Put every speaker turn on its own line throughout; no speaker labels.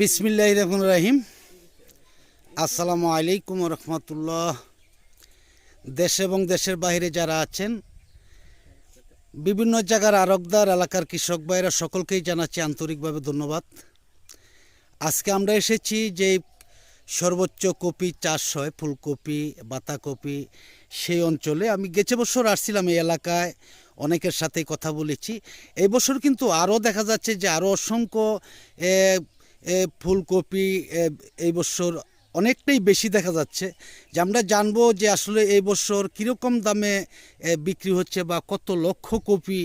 বিসমিল্লাহ রহমান রাহিম। আসসালামু আলাইকুম রহমতুল্লাহ। দেশ এবং দেশের বাইরে যারা আছেন, বিভিন্ন জায়গার আরকদার এলাকার কৃষক ভাইরা সকলকেই জানাচ্ছি আন্তরিকভাবে ধন্যবাদ। আজকে আমরা এসেছি যে সর্বোচ্চ কপি চাষ হয়, ফুলকপি, বাঁধাকপি, সেই অঞ্চলে। আমি গেছে বছর আসছিলাম এই এলাকায়। অনেকের সাথেই কথা বলেছি। এই বছর কিন্তু আরও দেখা যাচ্ছে যে আরও অসংখ্য ফুলকপি এই বছর অনেকটাই বেশি দেখা যাচ্ছে। যে আমরা জানব যে আসলে এই বছর কীরকম দামে বিক্রি হচ্ছে বা কত লক্ষ কপি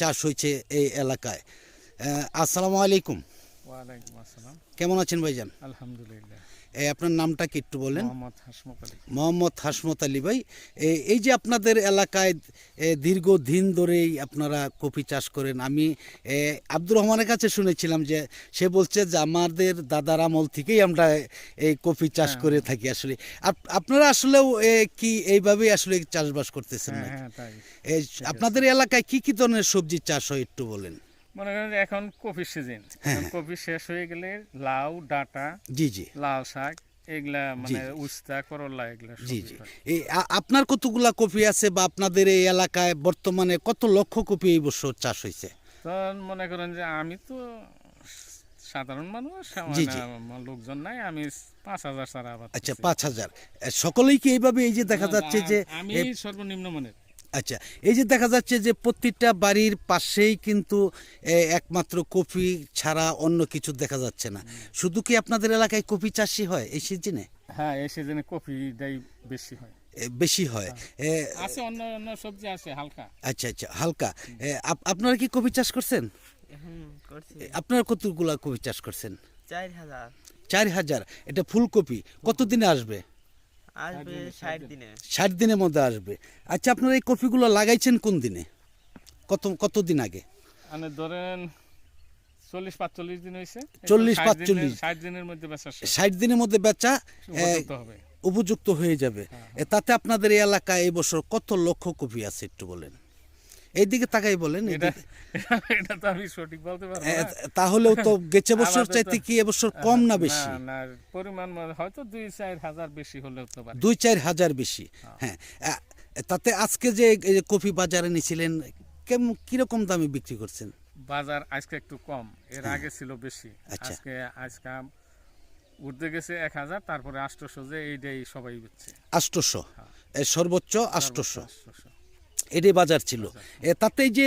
চাষ হয়েছে এই এলাকায়। আসসালামু আলাইকুম।
আসসালাম।
কেমন আছেন ভাইজান?
আলহামদুলিল্লাহ।
আপনার নামটা কি একটু বলেন?
মোহাম্মদ হাসমত আলী।
ভাই এই যে আপনাদের এলাকায় দীর্ঘদিন ধরেই আপনারা কপি চাষ করেন আমি আব্দুর রহমানের কাছে শুনেছিলাম যে সে বলছে যে আমাদের দাদার আমল থেকেই আমরা এই কপি চাষ করে থাকি আসলে। আপনারা আসলেও কি এইভাবেই আসলে চাষবাস করতেছেন
হ্যাঁ? হ্যাঁ
আপনাদের এলাকায় কি কি ধরনের সবজি চাষ হয় একটু বলেন?
মনে করেন যে এখন কপির সিজন এখন শেষ হয়ে গেলে লাউ ডাটা
জি জি।
লাল শাক এগুলা মানে উস্তা করলা এগুলা
জি জি। এই আপনার কতগুলা কপি আছে বা আপনাদের এই এলাকায় বর্তমানে কত লক্ষ কপি এই বছর চাষ হয়েছে
তো মনে করেন যে আমি তো সাধারণ মানুষ মানে লোকজন নাই আমি পাঁচ হাজার সারা আবাদ
আচ্ছা পাঁচ হাজার। সকলেই কি এইভাবে এই যে দেখা যাচ্ছে যে
আমি সর্বনিম্ন মানের।
আচ্ছা এই যে দেখা যাচ্ছে যে প্রত্যেকটা বাড়ির পাশেই কিন্তু একমাত্র কপি ছাড়া অন্য কিছু দেখা যাচ্ছে না। শুধু কি আপনাদের এলাকায় কপি চাষই হয় এই সিজনে?
হ্যাঁ এই সিজনে কফিটাই বেশি হয়।
বেশি হয়।
আছে অন্য অন্য সবজি আছে হালকা।
আচ্ছা আচ্ছা হালকা। আপ- আপনারা কি কপি চাষ করছেন?
হুম করছি।
এ, আপনারা কতগুলা কপি চাষ করছেন?
চার হাজার।
চার হাজার। এটা ফুলকপি। কতদিনে আসবে?
আসবে ষাট দিনে।
ষাট দিনের মধ্যে আসবে। আচ্ছা আপনারা এই কপিগুলো লাগাইছেন কোন দিনে? কত কতদিন আগে?
মানে ধরেন চল্লিশ পাঁচচল্লিশ দিন হয়েছে
40,
পাঁচচল্লিশ দিনের-
45
ষাট দিনের মধ্যে বেচা
ষাট দিনের মধ্যে বেচা
উপযুক্ত হবে।
উপযুক্ত হয়ে যাবে। তাতে আপনাদের এই এলাকায় এই বছর কত লক্ষ কপি আছে একটু বলেন? এইদিকে তাকাই বলেন
এটা। তো আমি সঠিক বলতে পারব
তাহলেও তো গেছে বছর চাইতে কি এবছর কম না বেশি?
না পরিমাণ হয়তো দুই চার হাজার বেশি হলেও তো
দুই চার হাজার বেশি হ্যাঁ। তাতে আজকে যে কপি বাজারে নিছিলেন কেমন কীরকম দামে বিক্রি করছেন?
বাজার আজকে একটু কম এর আগে ছিল বেশি।
আচ্ছা।
আজকে আজকে উঠতে গেছে এক হাজার তারপরে আষ্টশো যে এইটাই সবাই হচ্ছে।
আষ্টশো সর্বোচ্চ আষ্টশো
আষ্টশো
এটাই বাজার ছিল। এ, তাতে যে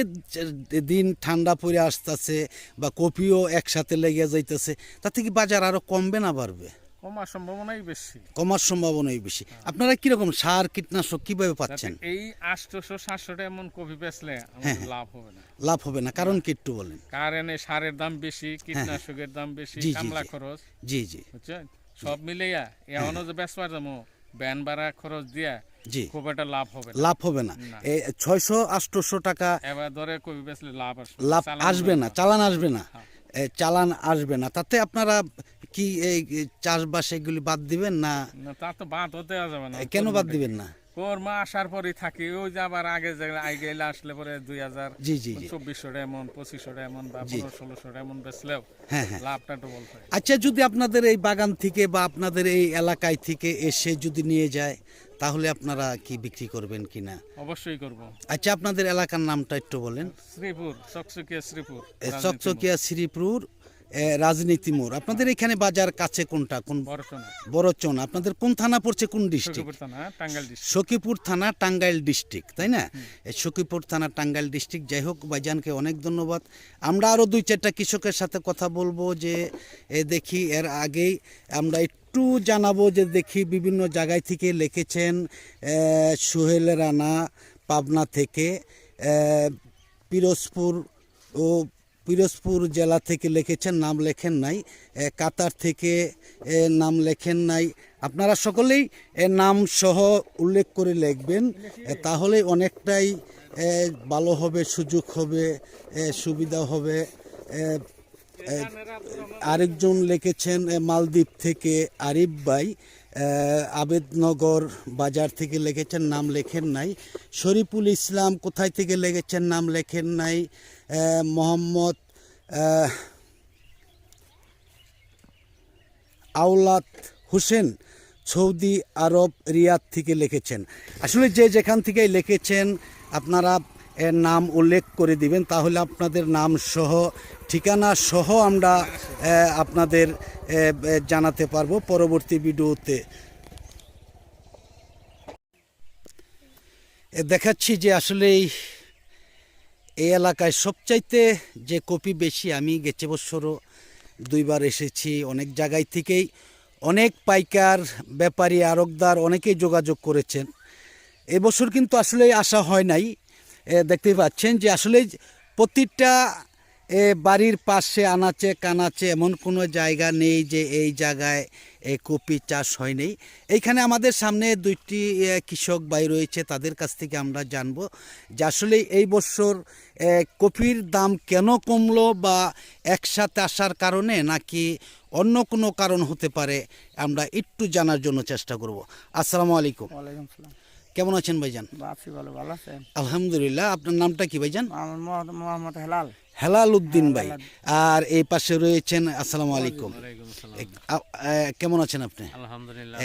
দিন ঠান্ডা পড়ে আসতেছে বা কপিও একসাথে লেগে যাইতেছে তাতে কি বাজার আরও কমবে না বাড়বে?
কমার সম্ভাবনাই বেশি।
কমার সম্ভাবনাই বেশি। আপনারা কীরকম সার কীটনাশক কীভাবে পাচ্ছেন?
এই আষ্টশো সাতশোটা এমন কপি বেচলে
হ্যাঁ,
লাভ হবে না।
লাভ হবে না। কারণ কি একটু বলেন।
কারণে সারের দাম বেশি কীটনাশকের দাম বেশি কামলা খরচ
জি জি।
সব মিলাইয়া এখনও যে বেচবার যাব ব্যান ভাড়া খরচ দিয়া
জি।
খুব একটা লাভ হবে
লাভ হবে না। এই ছয়শো আটশোশো টাকা
এবার ধরে কবি বেচলে লাভ আসবে
লাভ আসবে না চালান আসবে না।
হ্যাঁ।
চালান আসবে না। তাতে আপনারা কি এই চাষবাস এগুলি বাদ দিবেন না?
না তা তো বাদ হতে যাবে না।
কেন বাদ দিবেন না?
কর্মা আসার পরে থাকি ওই যে আবার আগে আগে আসলে পরে দুই হাজার চব্বিশশো এমন পঁচিশশো এমন বা পনেরো ষোলোশো এমন বেচলেও
হ্যাঁ হ্যাঁ।
লাভটা ডবল হয়।
আচ্ছা যদি আপনাদের এই বাগান থেকে বা আপনাদের এই এলাকায় থেকে এসে যদি নিয়ে যায় তাহলে আপনারা কি বিক্রি করবেন কিনা?
অবশ্যই করব।
আচ্ছা আপনাদের এলাকার নামটা একটু বলেন।
শ্রীপুর চকচকিয়া শ্রীপুর
চকচকিয়া শ্রীপুর রাজনীতি মোড়। আপনাদের এখানে বাজার কাছে কোনটা? কোন
বড়চনা?
আপনাদের কোন থানা পড়ছে? কোন ডিস্ট্রিক্ট
সখীপুর থানা টাঙ্গাইল ডিস্ট্রিক্ট
থানা টাঙ্গাইল ডিস্ট্রিক্ট তাই না? সখীপুর থানা টাঙ্গাইল ডিস্ট্রিক্ট যাই হোক ভাইজানকে অনেক ধন্যবাদ। আমরা আরও দুই চারটা কৃষকের সাথে কথা বলব যে এ দেখি এর আগেই আমরা একটু জানাব যে দেখি বিভিন্ন জায়গায় থেকে লিখেছেন সোহেল রানা পাবনা থেকে পিরোজপুর ও পিরোজপুর জেলা থেকে লিখেছেন, নাম লেখেন নাই। কাতার থেকে নাম লেখেন নাই। আপনারা সকলেই নাম সহ উল্লেখ করে লিখবেন। তাহলে অনেকটাই ভালো হবে, সুযোগ হবে সুবিধা হবে। আরেকজন লিখেছেন মালদ্বীপ থেকে আরিফ ভাই। আবেদনগর বাজার থেকে লিখেছেন, নাম লেখেন নাই। শরীফুল ইসলাম কোথায় থেকে লিখেছেন, নাম লেখেন নাই। Mohammad A, Awlad Hossain Saudi Arab Riyadh থেকে লিখেছেন। আসলে যে যেখান থেকে লিখেছেন আপনারা নাম উল্লেখ করে দিবেন তাহলে আপনাদের নাম সহ ঠিকানা সহ আমরা আপনাদের জানাতে পারব পরবর্তী ভিডিওতে। দেখাচ্ছি যে আসলেই এই এলাকায় সবচাইতে যে কপি বেশি আমি গেছে বছরও দুইবার এসেছি অনেক জায়গায় থেকেই। অনেক পাইকার, ব্যাপারী আরকদার অনেকেই যোগাযোগ করেছেন। এবছর কিন্তু আসলে আসা হয় নাই। দেখতেই দেখতে পাচ্ছেন যে আসলে প্রতিটা এ, বাড়ির পাশে আনাচে কানাচে এমন কোনো জায়গা নেই যে এই জায়গায় এ, কপি চাষ হয়নি। এইখানে আমাদের সামনে দুইটি কৃষক ভাই রয়েছে তাদের কাছ থেকে আমরা জানব যে আসলে এই বছর কপির দাম কেন কমলো বা একসাথে আসার কারণে নাকি অন্য কোনো কারণ হতে পারে আমরা একটু জানার জন্য চেষ্টা করব। আসসালামু আলাইকুম।
ওয়ালাইকুম
কেমন আছেন ভাইজান?
বাপসি ভালো ভালো আছেন?
আলহামদুলিল্লাহ আপনার নামটা কি ভাইজান?
আমার মোহাম্মদ মোহাম্মদ হেলাল।
হেলাল উদ্দিন ভাই আর এই পাশে রয়েছেন আসসালামু আলাইকুম। কেমন আছেন আপনি?
আলহামদুলিল্লাহ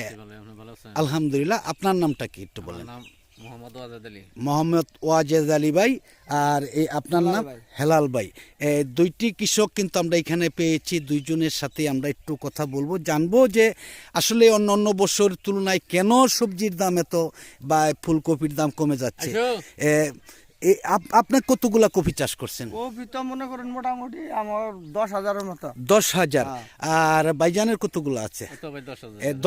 আছেন?
আলহামদুলিল্লাহ আপনার নামটা কি একটু বলেন?
মোহাম্মদ ওয়াজেদ আলী।
মোহাম্মদ ওয়াজেদ আলী ভাই আর এই আপনার নাম? হেলাল ভাই। দুইটি কৃষক কিন্তু আমরা এখানে পেয়েছি দুইজনের সাথে আমরা একটু কথা বলব। জানব যে আসলে অন্য অন্য বছর তুলনায় কেন সবজির দাম এত বা ফুলকপির দাম কমে যাচ্ছে? আপনার কতগুলা কপি চাষ করছেন?
কপি তো মনে করেন মোটামুটি আমার দশ হাজারের মতো।
দশ হাজার। আর বাইজানের কতগুলো আছে?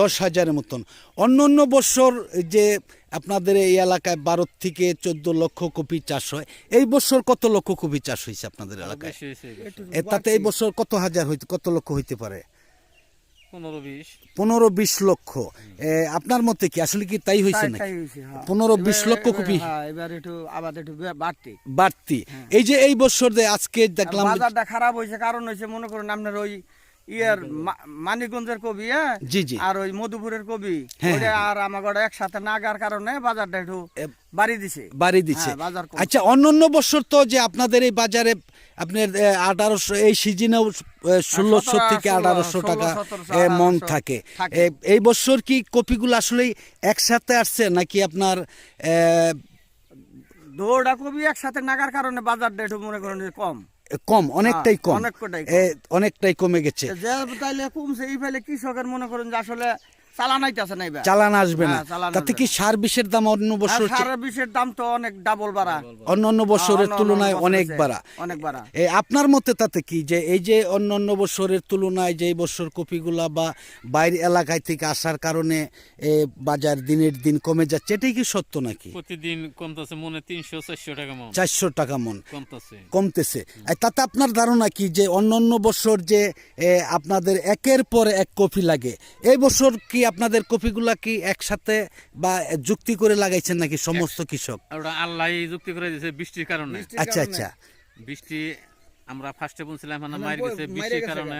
দশ
হাজারের মতন। অন্য অন্য বছর যে আপনাদের এই এলাকায় বারো থেকে চোদ্দ লক্ষ কপি চাষ হয় এই বছর কত লক্ষ কপি চাষ হয়েছে আপনাদের এলাকায়? তাতে এই বছর কত হাজার হইতে কত লক্ষ হইতে পারে?
পনেরো বিশ।
লক্ষ। আপনার মতে কি? আসলে কি তাই হয়েছে নাকি? পনেরো বিশ লক্ষ কপি
হ্যাঁ এবার একটু আবার একটু বাড়তি।
বাড়তি। এই যে এই বছর যে আজকে দেখলাম
বাজারটা খারাপ হয়েছে কারণ হয়েছে মনে করেন আপনার ওই ইয়ার মা- মানিকগঞ্জের কবি হ্যাঁ?
জি জি।
আর ওই মধুপুরের কবি।
হ্যাঁ,
আর আমার একসাথে নাগার কারণে বাজারটা একটু বাড়ি দিছে।
বাড়ি
হ্যাঁ, বাজার
আচ্ছা অন্য অন্য বছর তো যে আপনাদের এই বাজারে আপনার আঠারোশো এই সিজনেও ষোলোশো থেকে আঠারোশো টাকা মন থাকে। এই বছর কি কপিগুলো আসলেই একসাথে আসছে নাকি আপনার
দৌড়া কবি একসাথে নাগার কারণে বাজারটা একটু মনে করেন কম।
কম অনেকটাই
হ্যাঁ,
কম।
অনেকটাই
কমে। গেছে।
যে তাইলে কমছে এই ফেলে কৃষকের মনে করেন যে আসলে চালানাইতেছে না এবার।
চালান আসবে না।
হ্যাঁ,
তাতে কি সার বিষের দাম অন্য বছর
সারা বিষের দাম তো অনেক ডাবল বাড়া।
অন্য অন্য বছরের
অন্য
তুলনায় অনেক বাড়া।
অনেক বাড়া।
এ, আপনার মতে তাতে কি যে এই যে অন্য অন্য বছরের তুলনায় যে এই বছর কপিগুলা বা বাইরের এলাকায় থেকে আসার কারণে বাজার দিনের দিন কমে যাচ্ছে এটাই কি সত্য নাকি?
প্রতিদিন কমতেছে মনে তিনশো চারশো টাকা মন।
চারশো টাকা মন।
কমতেছে।
কমতেছে। তাতে আপনার ধারণা কি যে অন্য অন্য বছর যে আপনাদের একের পর এক কপি লাগে এই বছর কি আপনাদের কপিগুলা কি একসাথে বা যুক্তি করে লাগাইছেন নাকি সমস্ত কৃষক?
ওটা আল্লাহ যুক্তি করে দিয়েছে বৃষ্টির কারণে।
আচ্ছা আচ্ছা।
বৃষ্টি আমরা ফার্স্টে বলছিলাম মানে মার গেছে বৃষ্টির কারণে।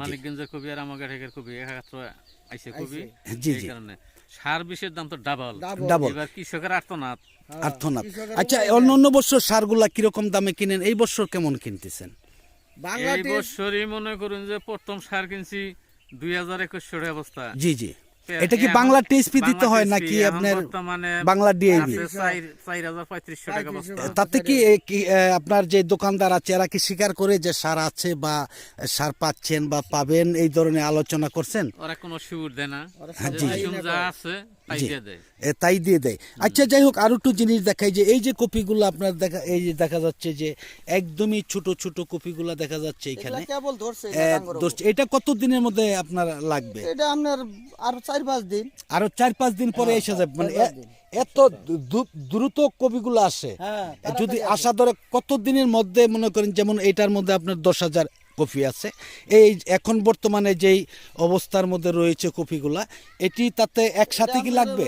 মানিকগঞ্জের কবি আর আমাকে ঠেকের কবি একাত্র আইসে কবি
জি,
এই
জি।
কারণে। সার বিষের দাম তো ডাবল
ডাবল
এবার কৃষকের আর্তনাদ।
আর্থনাথ আচ্ছা অন্য অন্য বছর সারগুলা কীরকম দামে কিনেন? এই বছর কেমন কিনতেছেন?
এই বছরই মনে করুন যে প্রথম সার কিনছি দুই হাজার একুশশো অবস্থা।
জি জি। এটা কি বাংলা টিএসপি দিতে হয় নাকি আপনার বাংলা ডিএবি তাতে কি আপনার যে দোকানদার আছে এরা কি স্বীকার করে যে সার আছে বা সার পাচ্ছেন বা পাবেন এই ধরনের আলোচনা করছেন?
ওরা কোনো শিউর দেয় না।
জি,
যে
জি।
রেশন যা আছে তাই দিয়ে দেয়।
আচ্ছা যাই হোক আরও একটু জিনিস দেখাই যে এই যে কপিগুলো আপনার দেখা এই যে দেখা যাচ্ছে যে একদমই ছোট ছোট কপিগুলো দেখা যাচ্ছে এখানে। এটা কত দিনের মধ্যে আপনার লাগবে?
এটা আপনার আর চার পাঁচ দিন।
আরও চার পাঁচ দিন পরে এসে যাবে। মানে এত দ্রুত কপিগুলো আসে।
হ্যাঁ,
যদি আসা। ধরে কত দিনের মধ্যে মনে করেন যেমন এটার মধ্যে আপনার দশ হাজার কপি আছে। এই এখন বর্তমানে যেই অবস্থার মধ্যে রয়েছে কপিগুলা এটি তাতে একসাথে কি লাগবে?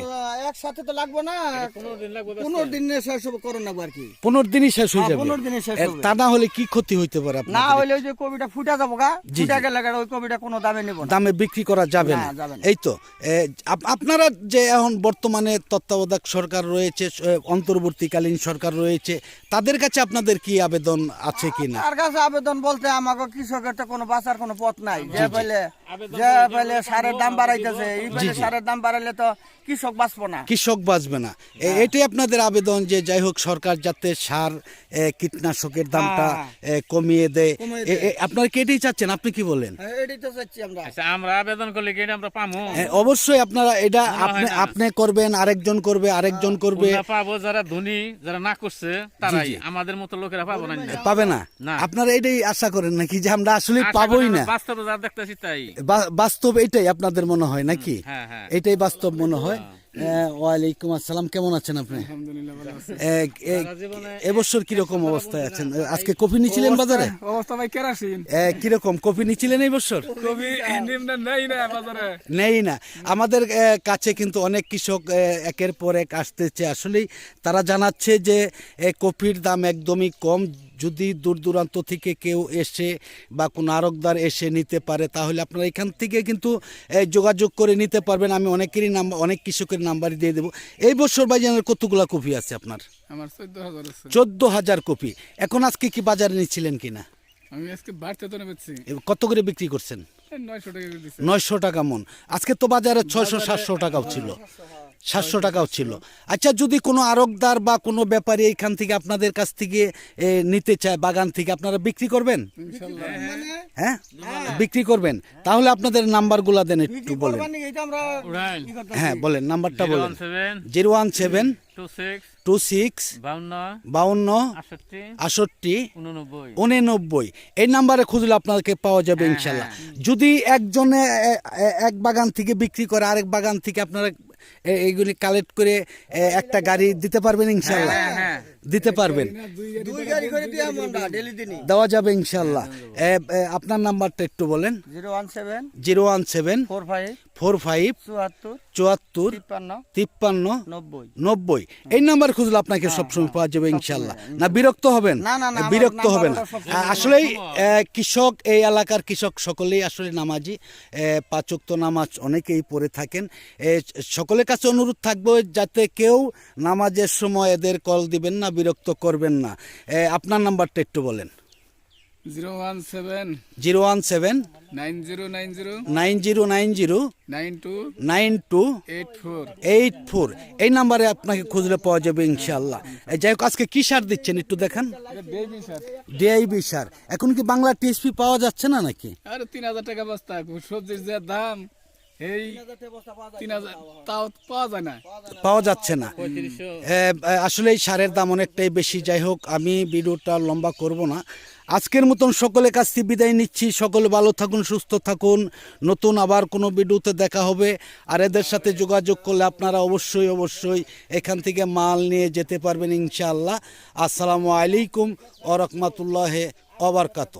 একসাথে তো লাগবে না।
পনেরো দিন লাগবে
পনেরো দিনে শেষ হবে করোন না আর কি।
পনেরো দিনই শেষ হয়ে
হ্যাঁ,
যাবে।
পনেরো দিনে শেষ
তা না হলে কি ক্ষতি হইতে পারে
না হইলে ওই যে কবিটা ফুটা যাব গা ফুটা গেলে গা ওই কবিটা কোনো দামে নেব না।
দামে বিক্রি করা যাবে
না,
এই তো আপনারা যে এখন বর্তমানে তত্ত্বাবধায়ক সরকার রয়েছে অন্তর্বর্তীকালীন সরকার রয়েছে তাদের কাছে আপনাদের কি আবেদন আছে কি না
তার কাছে আবেদন বলতে আমাকে কৃষকের তো কোনো বাঁচার কোনো পথ নাই। যে বলে যে পেলে সারের দাম বাড়াইতেছে এই পেলে সারের দাম বাড়াইলে তো কৃষক বাঁচবো না।
কৃষক বাঁচবে না। এটাই আপনাদের আবেদন যে যাই হোক সরকার যাতে সার কীটনাশকের দামটা কমিয়ে দেয়।
কমিয়ে
এ- এ- আপনারা কি এটাই চাচ্ছেন? আপনি কি বলেন?
এটাই তো চাচ্ছি আমরা।
আচ্ছা আবেদন করলে কি আমরা পাবো
হ্যাঁ, অবশ্যই আপনারা এটা আপনি আপনি করবেন আরেকজন করবে আরেকজন করবে।
পাবো যারা ধনী যারা না করছে তারাই। আমাদের মতো লোকেরা পাবো না।
পাবে না। আপনারা এটাই আশা করেন নাকি যে আমরা আসলে পাবোই না?
বাস্তবে যা দেখতেছি তাই।
বাস্তব এটাই আপনাদের মনে হয় নাকি?
হ্যাঁ হ্যাঁ।
এটাই বাস্তব মনে হয়। ওয়ালাইকুম আসসালাম কেমন আছেন আপনি? এবছর কীরকম অবস্থায় আছেন? আজকে কফি নিছিলেন বাজারে?
অবস্থা ভাই কেরাসিন।
কীরকম? কফি নিছিলেন এই বছর?
নেই না বাজারে।
নেই না। আমাদের কাছে কিন্তু অনেক কৃষক একের পর এক আসতেছে। আসলেই তারা জানাচ্ছে যে কফির দাম একদমই কম। যদি দূর দূরান্ত থেকে কেউ এসে বা কোনো আরকদার এসে নিতে পারে তাহলে আপনারা এখান থেকে কিন্তু যোগাযোগ করে নিতে পারবেন। আমি অনেকেরই নাম্বার অনেক কৃষকের নাম্বার দিয়ে দেবো। এই বছর বাজারের কতগুলো কপি আছে আপনার?
আমার চোদ্দ হাজার
চোদ্দ হাজার কপি। এখন আজকে কি বাজারে নিচ্ছিলেন কিনা?
আমি আজকে বাড়তে তো নেবেছি
কত করে বিক্রি করছেন?
নয়শো টাকা
মন। আজকে তো বাজারে ছয়শো সাতশো টাকাও ছিল। সাতশো টাকাও ছিল। আচ্ছা যদি কোনো আরকদার বা কোনো ব্যাপারী এইখান থেকে আপনাদের কাছ থেকে নিতে চায় বাগান থেকে আপনারা বিক্রি করবেন? হ্যাঁ বিক্রি করবেন। তাহলে আপনাদের নাম্বারগুলো দেন একটু বলেন। হ্যাঁ বলেন নাম্বারটা বলেন। Zero one seven
two six বাউন্ন
আষট্টি
উননব্বই।
এই নাম্বারে খুঁজলে আপনাকে পাওয়া যাবে
হ্যাঁ,
ইনশাল্লাহ। যদি একজনে এক বাগান থেকে বিক্রি করে আরেক বাগান থেকে আপনারা এইগুলি কালেক্ট করে একটা গাড়ি দিতে পারবেন ইনশাল্লাহ।
হ্যাঁ।
দিতে পারবেন। দেওয়া যাবে ইনশাল্লাহ। আপনার নাম্বারটা একটু বলেন।
Zero one seven four five চুয়াত্তর তিপ্পান্ন নব্বই।
এই নাম্বার খুঁজলে আপনাকে সবসময় পাওয়া যাবে ইনশাল্লাহ। না বিরক্ত হবেন? বিরক্ত হবেন। আসলেই কৃষক এই এলাকার কৃষক সকলেই আসলে নামাজি। পাচক নামাজ অনেকেই পড়ে থাকেন। সকলের কাছে অনুরোধ থাকবে যাতে কেউ নামাজের সময় এদের কল দিবেন না বিরক্ত করবেন না। আপনার নাম্বারটা একটু বলেন।
Zero one seven
zero one seven
nine zero nine zero
nine zero nine zero
nine two
nine two
eight four
eight four. এই নাম্বারে আপনাকে খুঁজলে পাওয়া যাবে ইনশাল্লাহ যাই হোক আজকে কি সার দিচ্ছেন একটু দেখান। ডিআইবি সার। এখন কি বাংলা টিএসপি পাওয়া যাচ্ছে না নাকি?
আর তিন হাজার টাকা বস্তা সবজির যে দাম। এই তিন হাজার তাও পাওয়া যায় না।
পাওয়া যাচ্ছে না। আসলে এই সারের দাম অনেকটাই বেশি। যাই হোক আমি ভিডিওটা লম্বা করব না। আজকের মতন সকলের কাছ থেকে বিদায় নিচ্ছি। সকলে ভালো থাকুন সুস্থ থাকুন। নতুন আবার কোনো ভিডিওতে দেখা হবে। আর এদের সাথে যোগাযোগ করলে আপনারা অবশ্যই অবশ্যই এখান থেকে মাল নিয়ে যেতে পারবেন ইনশাআল্লাহ। আসসালামু আলাইকুম ও রহমতুল্লাহ অবরকাত